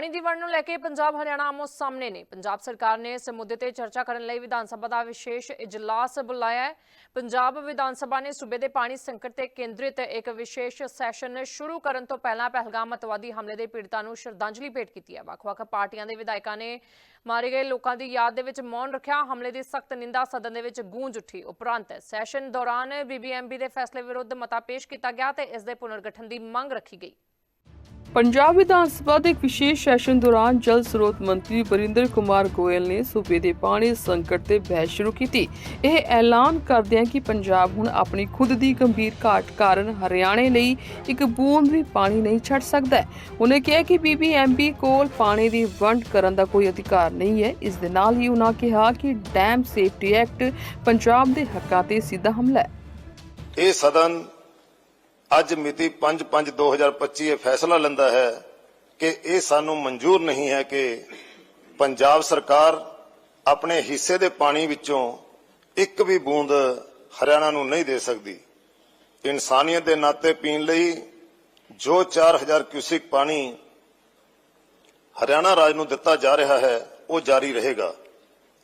ਪਾਣੀ ਦੀ ਵੰਡ ਨੂੰ ਲੈ ਕੇ ਪੰਜਾਬ ਹਰਿਆਣਾ ਆਮੋ ਸਾਹਮਣੇ ਨੇ। ਪੰਜਾਬ ਸਰਕਾਰ ਨੇ ਇਸ ਮੁੱਦੇ ਤੇ ਚਰਚਾ ਕਰਨ ਲਈ ਵਿਧਾਨ ਸਭਾ ਦਾ ਵਿਸ਼ੇਸ਼ ਇਜਲਾਸ ਬੁਲਾਇਆ ਹੈ। ਪੰਜਾਬ ਵਿਧਾਨ ਸਭਾ ਨੇ ਸੂਬੇ ਦੇ ਪਾਣੀ ਸੰਕਟ ਤੇ ਕੇਂਦਰਿਤ ਇੱਕ ਵਿਸ਼ੇਸ਼ ਸੈਸ਼ਨ ਸ਼ੁਰੂ ਕਰਨ ਤੋਂ ਪਹਿਲਾਂ ਪਹਿਲਗਾਮ ਅਤਵਾਦੀ ਹਮਲੇ ਦੇ ਪੀੜਤਾਂ ਨੂੰ ਸ਼ਰਧਾਂਜਲੀ ਭੇਟ ਕੀਤੀ ਹੈ। ਵੱਖ-ਵੱਖ ਪਾਰਟੀਆਂ ਦੇ ਵਿਧਾਇਕਾਂ ਨੇ ਮਾਰੇ ਗਏ ਲੋਕਾਂ ਦੀ ਯਾਦ ਦੇ ਵਿੱਚ ਮੌਨ ਰੱਖਿਆ। ਹਮਲੇ ਦੀ ਸਖਤ ਨਿੰਦਾ ਸਦਨ ਦੇ ਵਿੱਚ ਗੂੰਜ ਉੱਠੀ। ਉਪਰੰਤ ਸੈਸ਼ਨ ਦੌਰਾਨ ਬੀਬੀਐਮਬੀ ਦੇ ਫੈਸਲੇ ਵਿਰੁੱਧ ਮਤਾ ਪੇਸ਼ ਕੀਤਾ ਗਿਆ ਤੇ ਇਸ ਦੇ ਪੁਨਰਗਠਨ ਦੀ ਮੰਗ ਰੱਖੀ ਗਈ। ਪੰਜਾਬ ਵਿਧਾਨ ਸਭਾ ਦੇ ਇੱਕ ਵਿਸ਼ੇਸ਼ ਸੈਸ਼ਨ ਦੌਰਾਨ ਜਲ ਸਰੋਤ ਮੰਤਰੀ ਬਰਿੰਦਰ ਕੁਮਾਰ ਗੋਇਲ ਨੇ ਸੂਬੇ ਦੇ ਪਾਣੀ ਸੰਕਟ ਤੇ ਬਹਿਸ ਸ਼ੁਰੂ ਕੀਤੀ। ਇਹ ਐਲਾਨ ਕਰਦਿਆਂ ਕਿ ਪੰਜਾਬ ਹੁਣ ਆਪਣੀ ਖੁਦ ਦੀ ਗੰਭੀਰ ਘਾਟ ਕਾਰਨ ਹਰਿਆਣੇ ਲਈ ਇੱਕ ਬੂੰਦ ਵੀ ਪਾਣੀ ਨਹੀਂ ਛੱਡ ਸਕਦਾ ਹੈ। ਉਹਨੇ ਕਿਹਾ ਕਿ ਬੀਬੀਐਮਬੀ ਕੋਲ ਪਾਣੀ ਦੀ ਵੰਡ ਕਰਨ ਦਾ ਕੋਈ ਅਧਿਕਾਰ ਨਹੀਂ ਹੈ। ਇਸ ਦੇ ਨਾਲ ਹੀ ਉਹਨਾਂ ਕਿਹਾ ਕਿ ਡੈਮ ਸੇਫਟੀ ਐਕਟ ਪੰਜਾਬ ਦੇ ਹੱਕਾਂ ਤੇ ਸਿੱਧਾ ਹਮਲਾ ਹੈ। ਇਹ ਸਦਨ ਅੱਜ ਮਿਤੀ 5/5/2025 ਇਹ ਫੈਸਲਾ ਲੈਂਦਾ ਹੈ ਕਿ ਇਹ ਸਾਨੂੰ ਮਨਜ਼ੂਰ ਨਹੀਂ ਹੈ ਕਿ ਪੰਜਾਬ ਸਰਕਾਰ ਆਪਣੇ ਹਿੱਸੇ ਦੇ ਪਾਣੀ ਵਿੱਚੋਂ ਇੱਕ ਵੀ ਬੂੰਦ ਹਰਿਆਣਾ ਨੂੰ ਨਹੀਂ ਦੇ ਸਕਦੀ। ਇਨਸਾਨੀਅਤ ਦੇ ਨਾਤੇ ਪੀਣ ਲਈ ਜੋ 4000 ਕਿਊਸਿਕ ਪਾਣੀ ਹਰਿਆਣਾ ਰਾਜ ਨੂੰ ਦਿੱਤਾ ਜਾ ਰਿਹਾ ਹੈ, ਉਹ ਜਾਰੀ ਰਹੇਗਾ।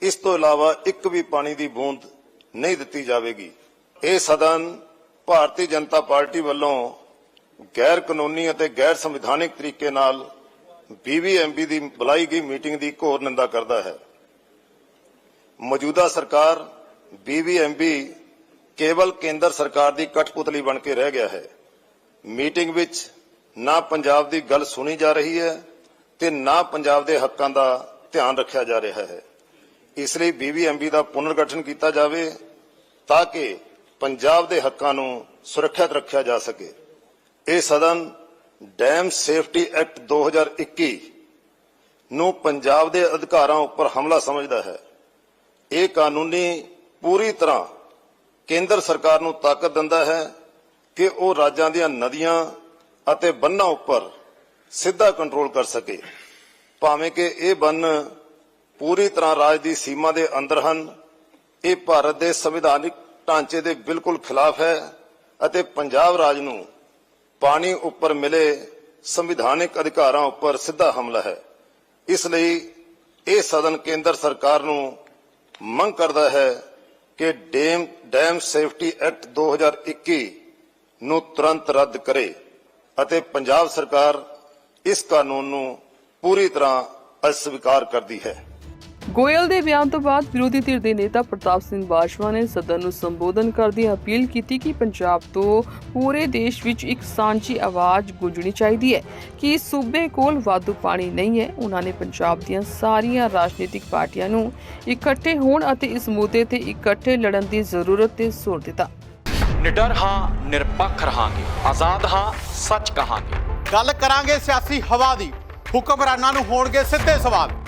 ਇਸ ਤੋਂ ਇਲਾਵਾ ਇੱਕ ਵੀ ਪਾਣੀ ਦੀ ਬੂੰਦ ਨਹੀਂ ਦਿੱਤੀ ਜਾਵੇਗੀ। ਇਹ ਸਦਨ ਭਾਰਤੀ ਜਨਤਾ ਪਾਰਟੀ ਵੱਲੋਂ ਗੈਰ ਕਾਨੂੰਨੀ ਅਤੇ ਗੈਰ ਸੰਵਿਧਾਨਿਕ ਤਰੀਕੇ ਨਾਲ ਬੀਬੀਐਮਬੀ ਦੀ ਬੁਲਾਈ ਗਈ ਮੀਟਿੰਗ ਦੀ ਘੋਰ ਨਿੰਦਾ ਕਰਦਾ ਹੈ। ਮੌਜੂਦਾ ਸਰਕਾਰ ਬੀਬੀਐਮਬੀ ਕੇਵਲ ਕੇਂਦਰ ਸਰਕਾਰ ਦੀ ਕਠਪੁਤਲੀ ਬਣ ਕੇ ਰਹਿ ਗਿਆ ਹੈ। ਮੀਟਿੰਗ ਵਿੱਚ ਨਾ ਪੰਜਾਬ ਦੀ ਗੱਲ ਸੁਣੀ ਜਾ ਰਹੀ ਹੈ ਤੇ ਨਾ ਪੰਜਾਬ ਦੇ ਹੱਕਾਂ ਦਾ ਧਿਆਨ ਰੱਖਿਆ ਜਾ ਰਿਹਾ ਹੈ। ਇਸ ਲਈ ਬੀਬੀਐਮਬੀ ਦਾ ਪੁਨਰਗਠਨ ਕੀਤਾ ਜਾਵੇ ਤਾਂ ਕਿ ਪੰਜਾਬ ਦੇ ਹੱਕਾਂ ਨੂੰ ਸੁਰੱਖਿਅਤ ਰੱਖਿਆ ਜਾ ਸਕੇ। ਇਹ ਸਦਨ ਡੈਮ ਸੇਫਟੀ ਐਕਟ 2021 ਨੂੰ ਪੰਜਾਬ ਦੇ ਅਧਿਕਾਰਾਂ ਉੱਪਰ ਹਮਲਾ ਸਮਝਦਾ ਹੈ। ਇਹ ਕਾਨੂੰਨੀ ਪੂਰੀ ਤਰ੍ਹਾਂ ਕੇਂਦਰ ਸਰਕਾਰ ਨੂੰ ਤਾਕਤ ਦਿੰਦਾ ਹੈ ਕਿ ਉਹ ਰਾਜਾਂ ਦੀਆਂ ਨਦੀਆਂ ਅਤੇ ਬੰਨਾਂ ਉੱਪਰ ਸਿੱਧਾ ਕੰਟਰੋਲ ਕਰ ਸਕੇ। ਭਾਵੇਂ ਕਿ ਇਹ ਬੰਨ ਪੂਰੀ ਤਰ੍ਹਾਂ ਰਾਜ ਦੀ ਸੀਮਾ ਦੇ ਅੰਦਰ ਹਨ, ਇਹ ਭਾਰਤ ਦੇ ਸੰਵਿਧਾਨਿਕ ਢਾਂਚੇ ਦੇ ਬਿਲਕੁਲ ਖਿਲਾਫ ਹੈ ਅਤੇ ਪੰਜਾਬ ਰਾਜ ਨੂੰ ਪਾਣੀ ਉੱਪਰ ਮਿਲੇ ਸੰਵਿਧਾਨਿਕ ਅਧਿਕਾਰਾਂ ਉੱਪਰ ਸਿੱਧਾ ਹਮਲਾ ਹੈ। ਇਸ ਲਈ ਇਹ ਸਦਨ ਕੇਂਦਰ ਸਰਕਾਰ ਨੂੰ ਮੰਗ ਕਰਦਾ ਹੈ ਕਿ ਡੈਮ ਡੈਮ ਸੇਫਟੀ ਐਕਟ 2021 ਨੂੰ ਤੁਰੰਤ ਰੱਦ ਕਰੇ ਅਤੇ ਪੰਜਾਬ ਸਰਕਾਰ ਇਸ ਕਾਨੂੰਨ ਨੂੰ ਪੂਰੀ ਤਰ੍ਹਾਂ ਅਸਵੀਕਾਰ ਕਰਦੀ ਹੈ। ਗੋਇਲ ਦੇ ਬਿਆਨ ਤੋਂ ਬਾਅਦ ਵਿਰੋਧੀ ਧਿਰ ਦੇ ਨੇਤਾ ਪ੍ਰਤਾਪ ਸਿੰਘ ਬਾਜਵਾ ਨੇ ਸਦਨ ਨੂੰ ਸੰਬੋਧਨ ਕਰਦਿਆਂ ਅਪੀਲ ਕੀਤੀ ਕਿ ਪੰਜਾਬ ਤੋਂ ਪੂਰੇ ਦੇਸ਼ ਵਿੱਚ ਇੱਕ ਸਾਂਝੀ ਆਵਾਜ਼ ਗੂੰਜਣੀ ਚਾਹੀਦੀ ਹੈ ਕਿ ਸੂਬੇ ਕੋਲ ਵਾਧੂ ਪਾਣੀ ਨਹੀਂ ਹੈ। ਉਹਨਾਂ ਨੇ ਪੰਜਾਬ ਦੀਆਂ ਸਾਰੀਆਂ ਰਾਜਨੀਤਿਕ ਪਾਰਟੀਆਂ ਨੂੰ ਇਕੱਠੇ ਹੋਣ ਅਤੇ ਇਸ ਮੁੱਦੇ ਤੇ ਇਕੱਠੇ ਲੜਨ ਦੀ ਜ਼ਰੂਰਤ ਤੇ ਜ਼ੋਰ ਦਿੱਤਾ। ਨਿਡਰ ਹਾਂ ਨਿਰਪੱਖ ਰਹਾਂਗੇ। ਆਜ਼ਾਦ ਹਾਂ ਸੱਚ ਕਹਾਂਗੇ। ਗੱਲ ਕਰਾਂਗੇ ਸਿਆਸੀ ਹਵਾ ਦੀ। ਹੁਕਮਰਾਨਾਂ ਨੂੰ ਹੋਣਗੇ ਸਿੱਧੇ ਸਵਾਲ।